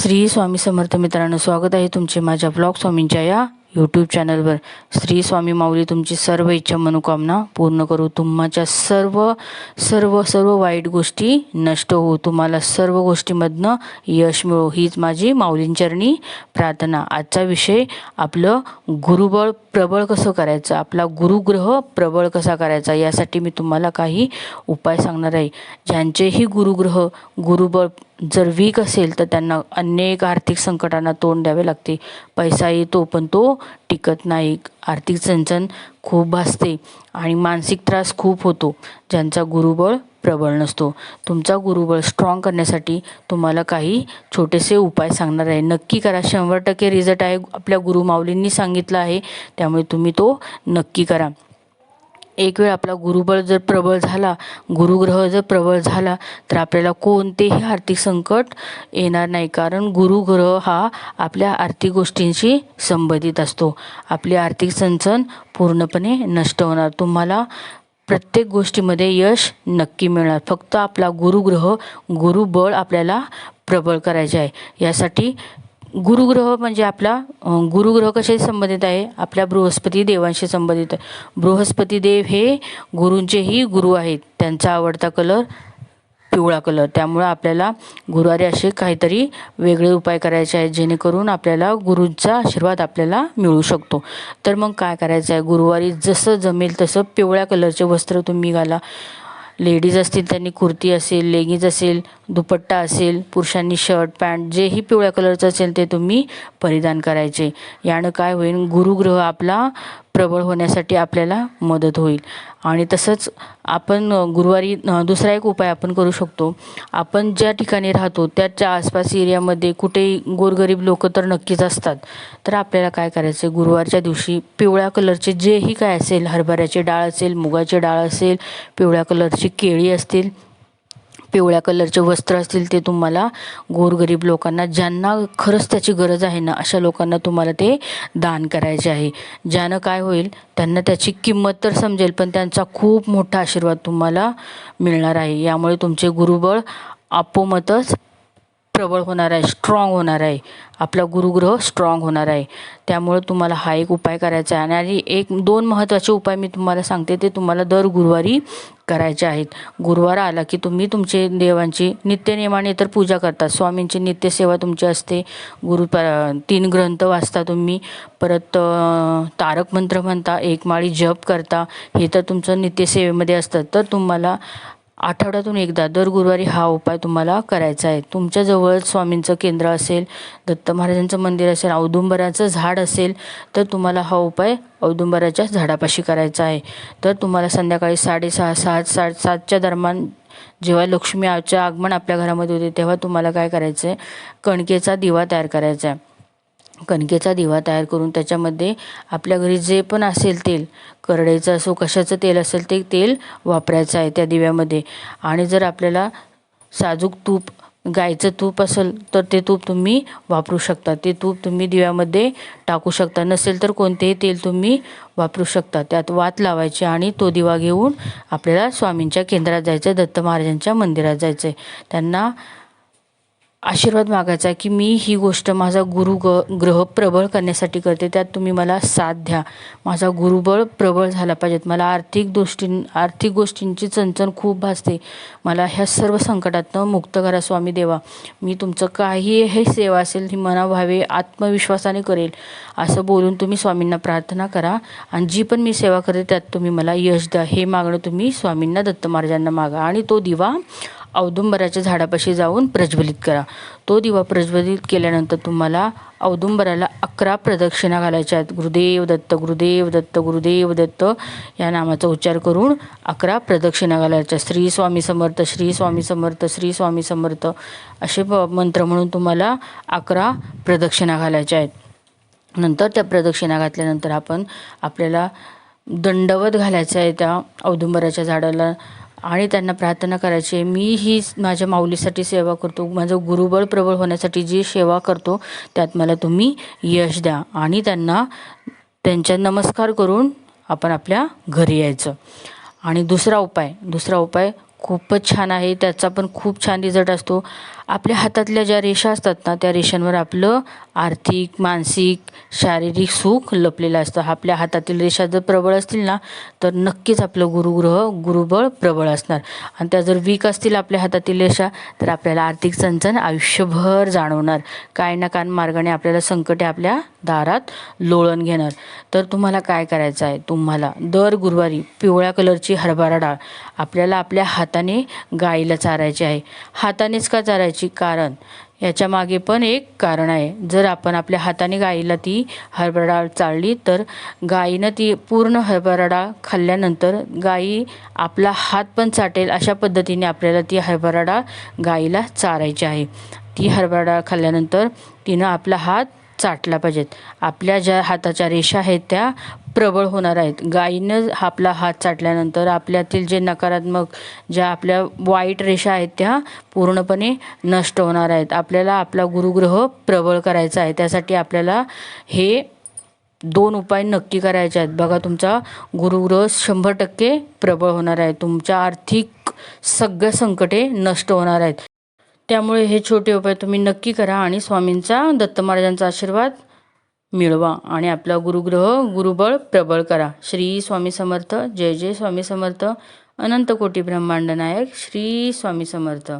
श्री स्वामी समर्थ मित्रांनो स्वागत आहे तुमचे माझ्या ब्लॉग स्वामींच्या या यूट्यूब चॅनलवर श्री स्वामी माऊली तुमची सर्व इच्छा मनोकामना पूर्ण करू. तुमच्या सर्व सर्व सर्व वाईट गोष्टी नष्ट होऊ. तुम्हाला सर्व गोष्टीमधनं यश मिळो. हीच माझी माऊलींचरणी प्रार्थना. आजचा विषय आपलं गुरुबळ प्रबळ कसं करायचं? आपला गुरुग्रह प्रबळ कसा करायचा? यासाठी मी तुम्हाला काही उपाय सांगणार आहे. ज्यांचेही गुरुग्रह गुरुबळ जर वीक असेल तर त्यांना अनेक आर्थिक संकटांना तोंड द्यावे लागते. पैसा येतो पण तो टिकत नाही. आर्थिक चणचण खूप भासते आणि मानसिक त्रास खूप होतो. ज्यांचा गुरुबळ प्रबळ नसतो. तुमचा गुरुबळ स्ट्रॉंग करण्यासाठी तुम्हाला काही छोटेसे उपाय सांगणार आहे. नक्की करा. शंभर टक्के रिझल्ट आहे. आपल्या गुरुमाऊलींनी सांगितलं आहे. त्यामुळे तुम्ही तो नक्की करा. एक वेळ आपला गुरुबळ जर प्रबळ झाला गुरुग्रह जर प्रबळ झाला तर आपल्याला कोणतेही आर्थिक संकट येणार नाही. कारण गुरुग्रह हा आपल्या आर्थिक गोष्टींशी संबंधित असतो. आपली आर्थिक संचन पूर्णपणे नष्ट होणार. तुम्हाला प्रत्येक गोष्टीमध्ये यश नक्की मिळणार. फक्त आपला गुरुग्रह गुरुबळ आपल्याला प्रबळ करायचे आहे. यासाठी गुरुग्रह म्हणजे आपला गुरुग्रह कशाशी संबंधित आहे? आपल्या बृहस्पती देवांशी संबंधित. आहे बृहस्पती देव हे गुरूंचेही गुरु आहेत. त्यांचा आवडता कलर पिवळा कलर. त्यामुळं आपल्याला गुरुवारी असे काहीतरी वेगळे उपाय करायचे आहेत जेणेकरून आपल्याला गुरूंचा आशीर्वाद आपल्याला मिळू शकतो. तर मग काय करायचं आहे गुरुवारी जसं जमेल तसं पिवळ्या कलरचे वस्त्र तुम्ही घाला. लेडीज असतील त्यांनी कुर्ती असेल लेगिन्स असेल दुपट्टा असेल पुरुषांनी शर्ट पॅन्ट जेही पिवळ्या कलरचं असेल ते तुम्ही परिधान करायचे. यानं काय होईल गुरुग्रह आपला प्रबळ होण्यासाठी आपल्याला मदत होईल. आणि तसंच आपण गुरुवारी दुसरा एक उपाय आपण करू शकतो. आपण ज्या ठिकाणी राहतो त्याच्या आसपास एरियामध्ये कुठेही गोरगरीब लोक तर नक्कीच असतात. तर आपल्याला काय करायचं आहे गुरुवारच्या दिवशी पिवळ्या कलरचे जेही काय असेल हरभऱ्याची डाळ असेल मुगाची डाळ असेल पिवळ्या कलरची केळी असतील पिवळ्या कलरचे वस्त्र असतील ते तुम्हाला गोरगरीब लोकांना ज्यांना खरंच त्याची गरज आहे ना अशा लोकांना तुम्हाला ते दान करायचे आहे. ज्यानं काय होईल त्यांना त्याची किंमत तर समजेल पण त्यांचा खूप मोठा आशीर्वाद तुम्हाला मिळणार आहे. यामुळे तुमचे गुरुबळ आपोमतच प्रबळ होणार आहे स्ट्रॉंग होणार आहे. आपला गुरुग्रह स्ट्रॉंग होणार आहे. त्यामुळं तुम्हाला हा एक उपाय करायचा आहे. आणि एक दोन महत्त्वाचे उपाय मी तुम्हाला सांगते ते तुम्हाला दर गुरुवारी करायचे आहेत. गुरुवार आला की तुम्ही तुमचे देवांची नित्यनियमाने तर पूजा करता स्वामींची नित्यसेवा तुमची असते. गुरु प तीन ग्रंथ वाचता तुम्ही. परत तारक मंत्र म्हणता एक माळी जप करता. हे तर तुमचं नित्यसेवेमध्ये असतं. तर तुम्हाला आठवड्यातून एकदा दर गुरुवारी हा उपाय तुम्हाला करायचा आहे. तुमच्याजवळ स्वामींचं केंद्र असेल दत्त महाराजांचं मंदिर असेल औदुंबराचं झाड असेल तर तुम्हाला हा उपाय औदुंबराच्या झाडापाशी करायचा आहे. तर तुम्हाला संध्याकाळी साडेसहा सात सातच्या दरम्यान जेव्हा लक्ष्मी आच्या आगमन आपल्या घरामध्ये होते तेव्हा तुम्हाला काय करायचं आहे कणकेचा दिवा तयार करायचा आहे. कणकेचा दिवा तयार करून त्याच्यामध्ये आपल्या घरी जे पण असेल तेल करडईचं असो कशाचं तेल असेल ते तेल वापरायचं आहे त्या दिव्यामध्ये. आणि जर आपल्याला साजूक तूप गाईचं तूप असेल तर ते तूप तुम्ही वापरू शकता. ते तूप तुम्ही दिव्यामध्ये टाकू शकता. नसेल तर कोणतेही तेल तुम्ही वापरू शकता. त्यात वात लावायची आणि तो दिवा घेऊन आपल्याला स्वामींच्या केंद्रात जायचं आहे दत्त महाराजांच्या मंदिरात जायचं आहे त्यांना आशीर्वाद मागायचा आहे की मी ही गोष्ट माझा गुरु ग ग्रह प्रबळ करण्यासाठी करते त्यात तुम्ही मला साथ द्या. माझा गुरुबळ प्रबळ झाला पाहिजेत. मला आर्थिक दृष्टीं आर्थिक गोष्टींची चणचण खूप भासते. मला ह्या सर्व संकटातनं मुक्त करा स्वामी देवा. मी तुमचं काही हे सेवा असेल ही मना व्हावे आत्मविश्वासाने करेल. असं बोलून तुम्ही स्वामींना प्रार्थना करा. आणि जी पण मी सेवा करते त्यात तुम्ही मला यश द्या. हे मागणं तुम्ही स्वामींना दत्त महाराजांना मागा. आणि तो दिवा औदुंबराच्या झाडापाशी जाऊन प्रज्वलित करा. तो दिवा प्रज्वलित केल्यानंतर तुम्हाला औदुंबराला अकरा प्रदक्षिणा घालायच्या आहेत. गुरुदेव दत्त गुरुदेव दत्त गुरुदेव दत्त या नामाचा उच्चार करून अकरा प्रदक्षिणा घालायच्या. श्री स्वामी समर्थ श्री स्वामी समर्थ श्री स्वामी समर्थ असे प- मंत्र म्हणून तुम्हाला अकरा प्रदक्षिणा घालायच्या आहेत. नंतर त्या प्रदक्षिणा घातल्यानंतर आपण आपल्याला दंडवत घालायचं आहे त्या औदुंबराच्या झाडाला. आणि त्यांना प्रार्थना करायची. आहे मी ही माझ्या माऊलीसाठी सेवा करतो. माझं गुरुबळ प्रबळ होण्यासाठी जी सेवा करतो त्यात मला तुम्ही यश द्या. आणि त्यांना त्यांच्या नमस्कार करून आपण आपल्या घरी यायचं. आणि दुसरा उपाय दुसरा उपाय खूपच छान आहे. त्याचा पण खूप छान रिझल्ट असतो. आपल्या हातातल्या ज्या रेषा असतात ना त्या रेषांवर आपलं आर्थिक मानसिक शारीरिक सुख लपलेलं असतं. आपल्या हातातील रेषा जर प्रबळ असतील ना तर नक्कीच आपलं गुरुग्रह गुरुबळ प्रबळ असणार. आणि त्या जर वीक असतील आपल्या हातातील रेषा तर आपल्याला आर्थिक चणचण आयुष्यभर जाणवणार. काय ना काय मार्गाने आपल्याला संकटे आपल्या दारात लोळण घेणार. तर तुम्हाला काय करायचं आहे? तुम्हाला दर गुरुवारी पिवळ्या कलरची हरभरा डाळ आपल्याला आपल्या हाताने गाईला चारायची आहे. हातानेच का चारायची? कारण याच्या मागे पण एक कारण आहे. जर आपण आपल्या हाताने गाईला ती हरभरा डाळ चाळली तर गाईनं ती पूर्ण हरभरा डाळ खाल्ल्यानंतर गाई आपला हात पण चाटेल अशा पद्धतीने आपल्याला ती हरभरा डाळ गाईला चारायची आहे. ती हरभरा डाळ खाल्ल्यानंतर तिनं आपला हात चाटला पाहिजेत. आपल्या ज्या हाताच्या रेषा आहेत त्या प्रबळ होणार आहेत. गाईनं आपला हात चाटल्यानंतर आपल्यातील जे नकारात्मक ज्या आपल्या वाईट रेषा आहेत त्या पूर्णपणे नष्ट होणार आहेत. आपल्याला आपला गुरुग्रह प्रबळ करायचा आहे. त्यासाठी आपल्याला हे दोन उपाय नक्की करायचे आहेत. बघा तुमचा गुरुग्रह शंभर टक्के प्रबळ होणार आहे. तुमच्या आर्थिक सगळ्या संकटे नष्ट होणार आहेत. त्यामुळे हे छोटे उपाय तुम्ही नक्की करा आणि स्वामींचा दत्त महाराजांचा आशीर्वाद मिळवा आणि आपला गुरुग्रह गुरुबळ प्रबळ करा. श्री स्वामी समर्थ जय जय स्वामी समर्थ. अनंत कोटी ब्रह्मांड नायक श्री स्वामी समर्थ.